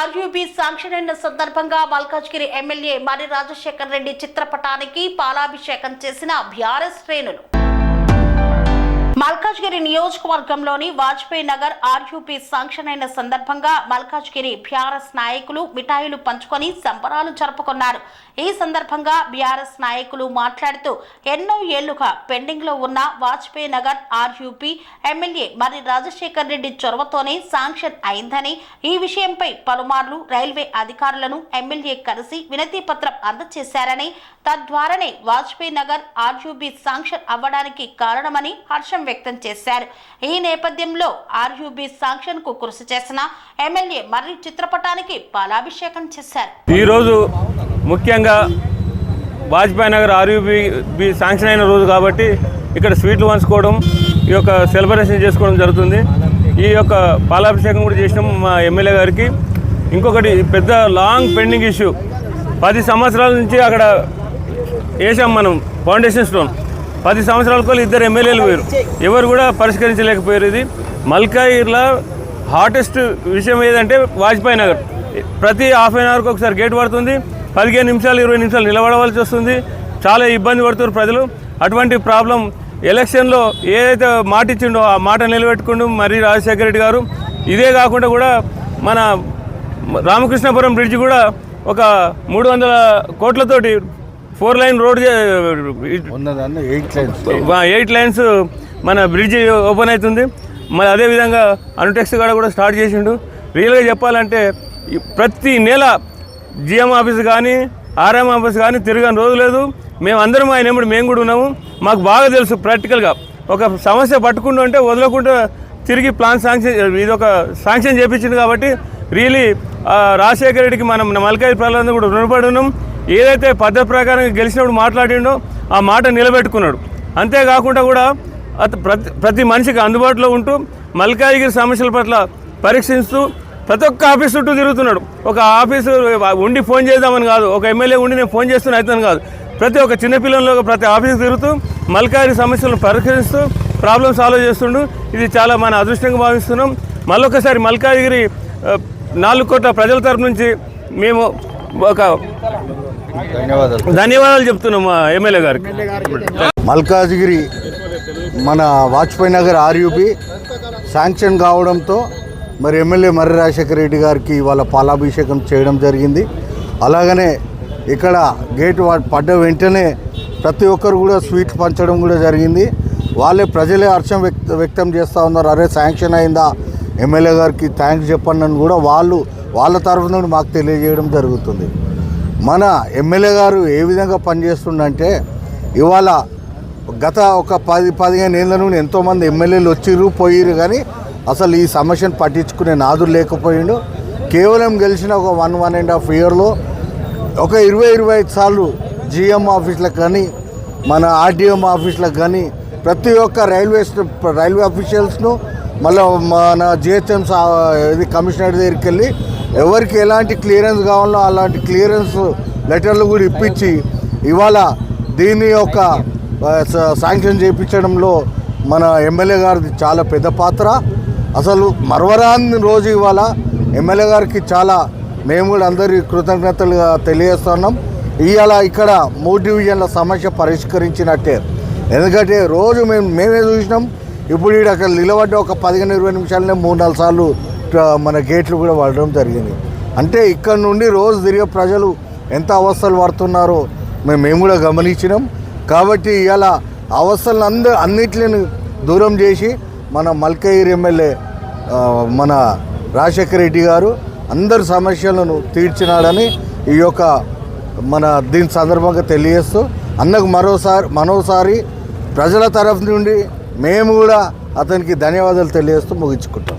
Vajpayee RUB sanction అయిన సందర్భంగా Malkajgiri MLA మరి రాజశేఖర్ రెడ్డి చిత్రపటానికి పాలాభిషేకం చేసిన బీఆర్ఎస్ శ్రేణులు. మల్కాజ్గిరి నియోజకవర్గంలోని వాజ్పేయి నగర్ ఆర్యూపీ శాంక్షన్ అయిన సందర్భంగా మల్కాజ్గిరి బీఆర్ఎస్ నాయకులు మిఠాయిలు పంచుకొని సంబరాలు జరుపుకున్నారు. ఈ సందర్భంగా బీఆర్ఎస్ నాయకులు మాట్లాడుతూ ఎన్నో ఏళ్ళుగా పెండింగ్లో ఉన్న వాజ్పేయి నగర్ ఆర్యూపీ ఎమ్మెల్యే మరి రాజశేఖర్ రెడ్డి చొరవతోనే శాంక్షన్ అయిందని ఈ విషయంపై పలుమార్లు రైల్వే అధికారులను ఎమ్మెల్యే కలిసి వినతి పత్రం అందజేశారని తద్వారానే వాజ్పేయి నగర్ ఆర్యూబీ శాంక్షన్ అవ్వడానికి కారణమని హర్షం వ్యక్తం చేశారు. ఈ నేపథ్యంలో ఆర్యూబీ సాంక్షన్కు కృషి చేసిన ఎమ్మెల్యే మర్రి చిత్రపటానికి పాలాభిషేకం చేశారు. ఈరోజు ముఖ్యంగా Vajpayee Nagar RUB B sanction అయిన రోజు కాబట్టి ఇక్కడ స్వీట్లు పంచుకోవడం ఈ యొక్క సెలబ్రేషన్ చేసుకోవడం జరుగుతుంది. ఈ యొక్క పాలాభిషేకం కూడా చేసినాం మా ఎమ్మెల్యే గారికి. ఇంకొకటి పెద్ద లాంగ్ పెండింగ్ ఇష్యూ. పది సంవత్సరాల నుంచి అక్కడ వేసాం మనం ఫౌండేషన్ స్టోన్. పది సంవత్సరాల కూడా ఇద్దరు ఎమ్మెల్యేలు పోయారు ఎవరు కూడా పరిష్కరించలేకపోయారు ఇది. మల్కాయిర్లో హాటెస్ట్ విషయం ఏదంటే వాజ్పేయి నగర్. ప్రతి హాఫ్ అన్ అవర్కి ఒకసారి గేట్ పడుతుంది. పదిహేను నిమిషాలు ఇరవై నిమిషాలు నిలబడవలసి వస్తుంది. చాలా ఇబ్బంది పడుతున్నారు ప్రజలు. అటువంటి ప్రాబ్లం ఎలక్షన్లో ఏదైతే మాట ఇచ్చిండో ఆ మాట నిలబెట్టుకుంటూ మరి రాజశేఖర రెడ్డి గారు ఇదే కాకుండా కూడా మన రామకృష్ణపురం బ్రిడ్జ్ కూడా ఒక మూడు వందల కోట్లతోటి four line road eight lines. మన బ్రిడ్జ్ ఓపెన్ అవుతుంది. మరి అదేవిధంగా అనుటెక్స్ కూడా కూడా స్టార్ట్ చేసిండు. రియల్గా చెప్పాలంటే ప్రతి నెల జిఎం ఆఫీస్ కానీ ఆర్ఎం ఆఫీస్ కానీ తిరగని రోజు లేదు. మేము అందరం ఆయన ఎప్పుడు మేము కూడా ఉన్నాము. మాకు బాగా తెలుసు ప్రాక్టికల్గా ఒక సమస్య పట్టుకుంటూ ఉంటే వదలకుండా తిరిగి ప్లాన్ శాంక్షన్ ఇది ఒక శాంక్షన్ చేయించింది కాబట్టి రియలీ రాజశేఖర రెడ్డికి మనం మల్కాయి ప్రజలందరూ కూడా రుణపడి ఉన్నాం. ఏదైతే పద్ధతి ప్రకారం గెలిచినప్పుడు మాట్లాడిండో ఆ మాట నిలబెట్టుకున్నాడు. అంతేకాకుండా కూడా అత ప్రతి ప్రతి మనిషికి అందుబాటులో ఉంటూ మల్కాజిగిరి సమస్యల పట్ల పరీక్షిస్తూ ప్రతి ఒక్క ఆఫీస్ చుట్టూ తిరుగుతున్నాడు. ఒక ఆఫీసు ఉండి ఫోన్ చేద్దామని కాదు ఒక ఎమ్మెల్యే ఉండి నేను ఫోన్ చేస్తున్నా అవుతాను కాదు. ప్రతి ఒక్క చిన్నపిల్లల్లో ప్రతి ఆఫీస్ తిరుగుతూ మల్కాజిగిరి సమస్యలను పరిష్కరిస్తూ ప్రాబ్లమ్ సాల్వ్ చేస్తుండు. ఇది చాలా మన అదృష్టంగా భావిస్తున్నాం. మళ్ళొకసారి మల్కాజిగిరి నాలుగు కోట్ల ప్రజల తరపు నుంచి మేము ఒక ధన్యవాదాలు. ధన్యవాదాలు చెప్తున్నాం మా ఎమ్మెల్యే గారికి. మల్కాజ్గిరి మన వాజ్పేయి నగర్ ఆర్యూపీ శాంక్షన్ కావడంతో మరి ఎమ్మెల్యే మర్రి రాజశేఖర రెడ్డి గారికి ఇవాళ పాలాభిషేకం చేయడం జరిగింది. అలాగనే ఇక్కడ గేట్ వా- పడ్డ వెంటనే ప్రతి ఒక్కరు కూడా స్వీట్ పంచడం కూడా జరిగింది. వాళ్ళే ప్రజలే హర్షం వ్యక్త వ్యక్తం చేస్తూ ఉన్నారు. అరే శాంక్షన్ అయిందా? ఎమ్మెల్యే గారికి థ్యాంక్స్ చెప్పండి అని కూడా వాళ్ళు వాళ్ళ తరఫు నుండి మాకు తెలియజేయడం జరుగుతుంది. మన ఎమ్మెల్యే గారు ఏ విధంగా పనిచేస్తుండంటే ఇవాళ గత ఒక పది పదిహేను ఏళ్ళ నుండి ఎంతోమంది ఎమ్మెల్యేలు వచ్చిర్రు పోయిర్రు కానీ అసలు ఈ సమస్యను పట్టించుకునే నాదుడు లేకపోయిండు. కేవలం గెలిచిన ఒక వన్ వన్ అండ్ హాఫ్ ఇయర్లో ఒక ఇరవై ఇరవై ఐదు సార్లు జిఎం ఆఫీసులకు కానీ మన ఆర్డీఎం ఆఫీసులకు కానీ ప్రతి ఒక్క రైల్వే రైల్వే అఫీషియల్స్ను మళ్ళీ మన జిహెచ్ఎం ఇది కమిషనర్ దగ్గరికి వెళ్ళి ఎవరికి ఎలాంటి క్లియరెన్స్ కావాలో అలాంటి క్లియరెన్స్ లెటర్లు కూడా ఇప్పించి ఇవాళ దీని యొక్క శాంక్షన్ చేయించడంలో మన ఎమ్మెల్యే గారిది చాలా పెద్ద పాత్ర. అసలు మరవరాని రోజు ఇవాళ ఎమ్మెల్యే గారికి చాలా మేము కూడా అందరి కృతజ్ఞతలుగా తెలియజేస్తున్నాం. ఇవాళ ఇక్కడ మూడు డివిజన్ల సమస్య పరిష్కరించినట్టే. ఎందుకంటే రోజు మేము మేమే చూసినాం. ఇప్పుడు ఇక్కడ నిలబడ్డ ఒక పదిహేను ఇరవై నిమిషాలనే మూడు నాలుగు సార్లు మన గేట్లు కూడా వాడడం జరిగింది. అంటే ఇక్కడ నుండి రోజు తిరిగే ప్రజలు ఎంత అవస్థలు పడుతున్నారో మేము మేము కూడా గమనించినాం. కాబట్టి ఇలా అవస్థలను అందరూ అన్నిటిని దూరం చేసి మన మల్కయిర్ ఎమ్మెల్యే మన రాజశేఖర రెడ్డి గారు అందరి సమస్యలను తీర్చినాడని ఈ యొక్క మన దీని సందర్భంగా తెలియజేస్తూ అన్నకు మరోసారి మరోసారి ప్రజల తరఫు నుండి మేము కూడా అతనికి ధన్యవాదాలు తెలియజేస్తూ ముగించుకుంటాం.